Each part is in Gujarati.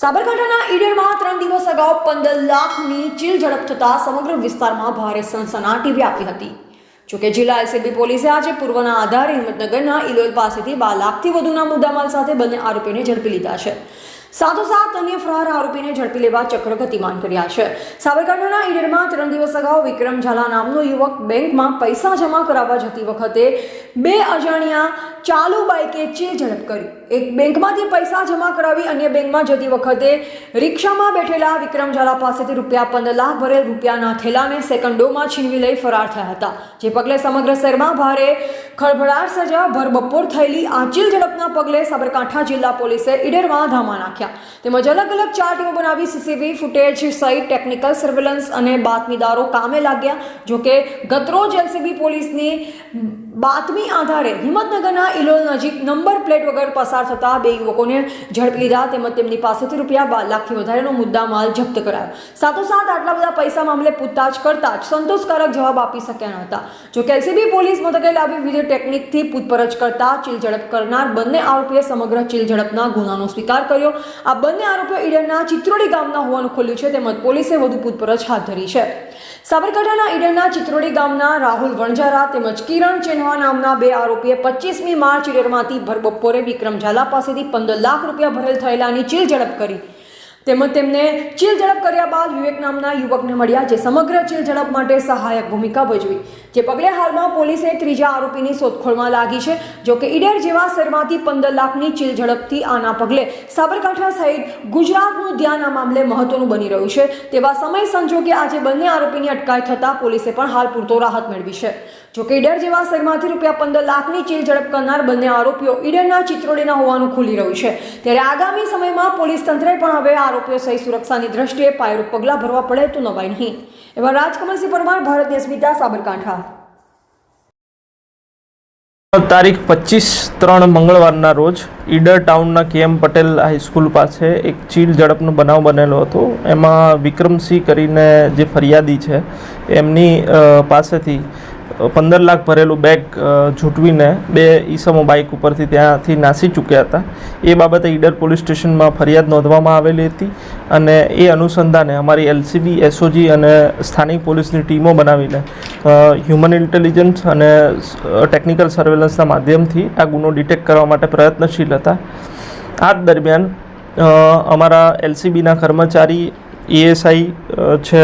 સાબરકાંઠાના ઈડરમાં ત્રણ દિવસ અગાઉ પંદર લાખની ચીલ ઝડપ થતા સમગ્ર વિસ્તારમાં ભારે સનસનાટી વ્યાપી હતી. જોકે જિલ્લા એલસીબી પોલીસે આજે પૂર્વના આધારે હિંમતનગરના ઇલોલ પાસેથી બાર લાખથી વધુના મુદ્દામાલ સાથે બંને આરોપીને ઝડપી લીધા છે. સાથોસાથ અન્ય ફરાર આરોપીને ઝડપી લેવા ચક્ર ગતિમાન કર્યા છે. સાબરકાંઠાના ઈડરમાં ત્રણ દિવસ અગાઉ વિક્રમ ઝાલા નામનો યુવક બેંકમાં પૈસા જમા કરાવવા જતી વખતે બે અજાણ્યા ચાલુ બાઇકે ચીલ ઝડપ કરી. એક બેંકમાંથી પૈસા જમા કરાવી અન્ય બેંકમાં જતી વખતે રિક્ષામાં બેઠેલા વિક્રમ ઝાલા પાસેથી રૂપિયા પંદર લાખ ભરેલ રૂપિયાના થેલાને સેકન્ડોમાં છીનવી લઈ ફરાર થયા હતા. જે પગલે સમગ્ર શહેરમાં ભારે ખળભળાટ સજા ભરબપોર થયેલી આ ચીલ ઝડપના પગલે સાબરકાંઠા જિલ્લા પોલીસે ઈડરમાં ધામા નાખ્યા. તેમજ અલગ અલગ ચાર ટીમો બનાવી સીસીટીવી ફૂટેજ સહિત ટેકનિકલ સર્વેલન્સ અને બાતમીદારો કામે લાગ્યા. જોકે ગતરોજ એલસીબી પોલીસની બાતમી આધારે હિંમતનગરના ઇલોલ નજીક નંબર પ્લેટ વગર પસાર થતા બે યુવકોને ઝડપી લીધા તેમજ તેમની પાસેથી રૂપિયા બાર લાખથી વધારેનો મુદ્દા માલ જપ્ત કરાયો. સાથોસાથ આટલા બધા પૈસા મામલે પૂછતાછ કરતા જ સંતોષકારક જવાબ આપી શક્યા ન હતા. જો એલસીબી પોલીસ મથકે લાવી વિવિધ ટેકનિકથી પૂછપરછ કરતા ચીલ ઝડપ કરનાર બંને આરોપીએ સમગ્ર ચીલ ઝડપના ગુનાનો સ્વીકાર કર્યો. આ બંને આરોપીઓ ઈડરના ચિત્રોડી ગામના હોવાનું ખુલ્યું છે તેમજ પોલીસે વધુ પૂછપરછ હાથ ધરી છે. સાબરકાંઠાના ઈડરના ચિત્રોડી ગામના રાહુલ વણજારા તેમજ કિરણ ચેનવા નામના બે આરોપીએ પચીસમી માર્ચ રેડમાંથી ભર બપોરે વિક્રમ ઝાલા પાસેથી પંદર લાખ રૂપિયા ભરેલ થયેલાની ચીલ ઝડપ કરી તેમજ તેમને ચીલ ઝડપ કર્યા બાદ વિવેક નામના યુવકને મળ્યા જે સમગ્ર ચીલ ઝડપ માટે સહાયક ભૂમિકા ભજવી. જે પગલે હાલમાં પોલીસે ત્રીજા આરોપીની શોધખોળમાં લાગી છે જોકે ઈડર જેવા શહેરમાંથી પંદર લાખની ચીલ ઝડપથી આના પગલે સાબરકાંઠા સહિત ગુજરાતનું ધ્યાન આ મામલે મહત્વનું બની રહ્યું છે. તેવા સમય સંજોગે આજે બંને આરોપીની અટકાયત થતાં પોલીસે પણ હાલ પૂરતો રાહત મેળવી છે. જોકે ઈડર જેવા શહેરમાંથી રૂપિયા પંદર લાખની ચીલ ઝડપ કરનાર બંને આરોપીઓ ઈડરના ચિત્રોડીના હોવાનું ખુલી રહ્યું છે. ત્યારે આગામી સમયમાં પોલીસ તંત્રે પણ હવે આરોપીઓ સહિત સુરક્ષાની દ્રષ્ટિએ પાયરૂપ પગલાં ભરવા પડે તો નવાય નહીં. એવા રાજકમલસિંહ પરમાર, ભારત સ્મિતા સાબરકાંઠા. તારીખ પચીસ ત્રણ મંગળવારના રોજ ઈડર ટાઉનના કે એમ પટેલ હાઈસ્કૂલ પાસે એક ચીલ ઝડપનો બનાવ બનેલો હતો. એમાં વિક્રમસિંહ કરીને જે ફરિયાદી છે, એમની પાસેથી પંદર લાખ ભરેલું બેગ અ, ઝૂંટવીને બે ઈસમો બાઇક ઉપરથી ત્યાંથી નાસી ચૂક્યા હતા. એ બાબતે ઈડર પોલીસ સ્ટેશનમાં ફરિયાદ નોંધવામાં આવેલી હતી અને એ અનુસંધાને અમારી એલસીબી એસઓજી અને સ્થાનિક પોલીસની ટીમો બનાવીને હ્યુમન ઇન્ટેલિજન્સ અને ટેકનિકલ સર્વેલન્સના માધ્યમથી આ ગુનો ડિટેક્ટ કરવા માટે પ્રયત્નશીલ હતા. આ દરમિયાન અમારા એલસીબીના કર્મચારી એએસઆઈ છે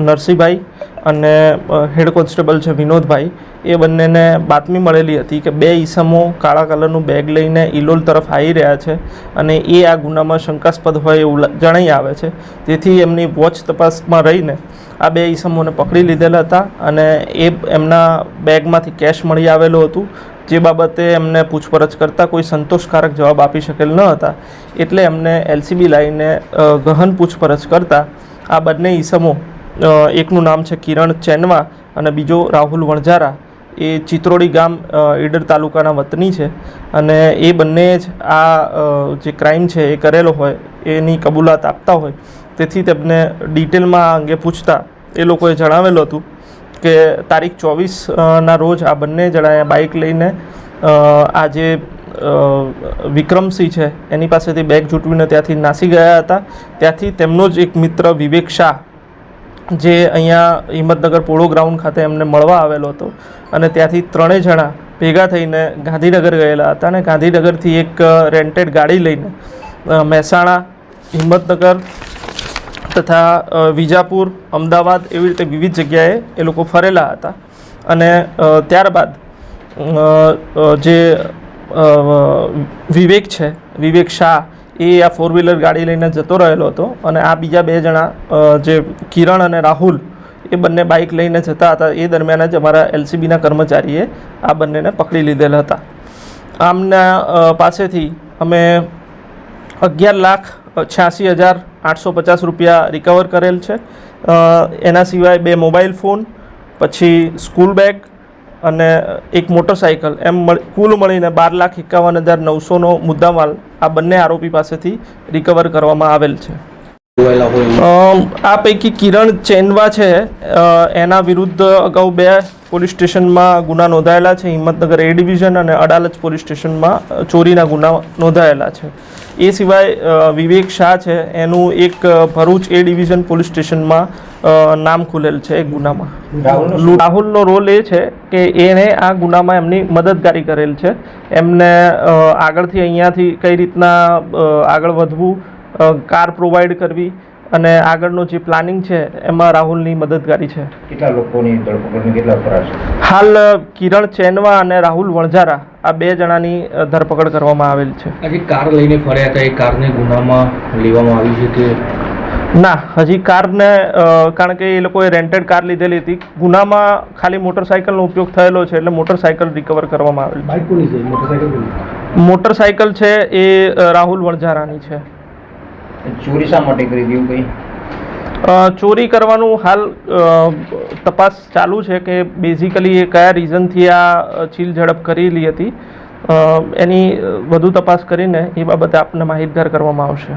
નરસિંહભાઈ અને હેડ કોન્સ્ટેબલ છે વિનોદભાઈ, એ બંનેને બાતમી મળેલી હતી કે બે ઈસમો કાળા કલરનું બેગ લઈને ઇલોલ તરફ આવી રહ્યા છે અને એ આ ગુનામાં શંકાસ્પદ હોય એવું જણાઈ આવે છે. તેથી એમની વોચ તપાસમાં રહીને આ બે ઈસમોને પકડી લીધેલા હતા અને એ એમના બેગમાંથી કેશ મળી આવેલું હતું જે બાબતે એમને પૂછપરછ કરતાં કોઈ સંતોષકારક જવાબ આપી શકેલ ન હતા. એટલે એમને એલસીબી લાવીને ગહન પૂછપરછ કરતાં આ બંને ઈસમો એકનું નામ છે કિરણ ચેનવા અને બીજો રાહુલ વણઝારા. એ ચિત્રોડી ગામ ઈડર તાલુકાના વતની છે અને એ બંને જ આ જે ક્રાઇમ છે એ કરેલો હોય, એની કબૂલાત આપતા હોય. તેથી તેમને ડિટેલમાં આ અંગે પૂછતા એ લોકોએ જણાવેલું હતું કે તારીખ ચોવીસના રોજ આ બંને જણાએ બાઇક લઈને આ જે વિક્રમસિંહ છે, એની પાસેથી બેગ જૂટવીને ત્યાંથી નાસી ગયા હતા. ત્યાંથી તેમનો જ એક મિત્ર વિવેક શાહ, જે અહીંયા હિંમતનગર પોળો ગ્રાઉન્ડ ખાતે એમને મળવા આવેલો હતો. અને ત્યાંથી ત્રણેય જણા ભેગા થઈને ગાંધીનગર ગયેલા હતા અને ગાંધીનગરથી એક રેન્ટેડ ગાડી લઈને મહેસાણા, હિંમતનગર તથા વિજાપુર, અમદાવાદ એવી રીતે વિવિધ જગ્યાએ એ લોકો ફરેલા હતા. અને ત્યારબાદ જે વિવેક છે, વિવેક શાહ, એ આ ફોર વ્હીલર ગાડી લઈને જતો રહેલો હતો. અને આ બીજા બે જણા જે કિરણ અને રાહુલ, એ બંને બાઇક લઈને જતા હતા. એ દરમિયાન જ અમારા એલસીબીના કર્મચારીએ આ બંનેને પકડી લીધેલા હતા. આમના પાસેથી અમે અગિયાર લાખ છ્યાસી હજાર આઠસો પચાસ રૂપિયા રિકવર કરેલ છે. એના સિવાય બે મોબાઈલ ફોન પછી સ્કૂલ બેગ અને એક મોટરસાઇકલ એમ કુલ મળીને બાર લાખ એકાવન હજાર નવસોનો મુદ્દામાલ આ બંને આરોપી પાસેથી રિકવર કરવામાં આવેલ છે. આ પૈકી કિરણ ચેનવા છે. એના વિરુદ્ધ અગાઉ બે પોલીસ સ્ટેશનમાં ગુના નોંધાયેલા છે. હિંમતનગર એ ડિવિઝન અને અડાલજ પોલીસ સ્ટેશનમાં ચોરીના ગુના નોંધાયેલા છે. એ સિવાય વિવેક શાહ છે. એનું એક ભરૂચ એ ડિવિઝન પોલીસ સ્ટેશનમાં નામ ખુલેલ છે એક ગુનામાં. રાહુલનો રોલ એ છે કે એને આ ગુનામાં એમની મદદગારી કરેલ છે. એમને આગળથી અહીંયાથી કઈ રીતના આગળ વધવું કાર પ્રોવાઈડ કરવી અને આગળનું જે પ્લાનિંગ છે એમાં રાહુલની મદદગારી છે. કેટલા લોકોની ધરપકડની કેટલા અપરાધ હાલ કિરણ ચેનવા અને રાહુલ વણઝારા આ બે જણાની ધરપકડ કરવામાં આવેલ છે. આજે કાર લઈને ફર્યા હતા એ કારને ગુનામાં લેવામાં આવી છે કે? ના હજી કારને કારણ કે એ લોકોએ રેન્ટેડ કાર લીધેલી હતી. ગુનામાં ખાલી મોટરસાયકલનો ઉપયોગ થયેલો છે એટલે મોટરસાયકલ રિકવર કરવામાં આવેલ બાઇક કોની છે? મોટરસાઇકલ કોની? છે મોટરસાયકલ છે એ રાહુલ વણઝારાની છે. ચોરી શા માટે કરી દીધું કંઈ? ચોરી કરવાનું હાલ તપાસ ચાલુ છે કે બેઝિકલી એ કયા રીઝનથી આ ચીલ ઝડપ કરેલી હતી. એની વધુ તપાસ કરીને એ બાબતે આપને માહિતગાર કરવામાં આવશે.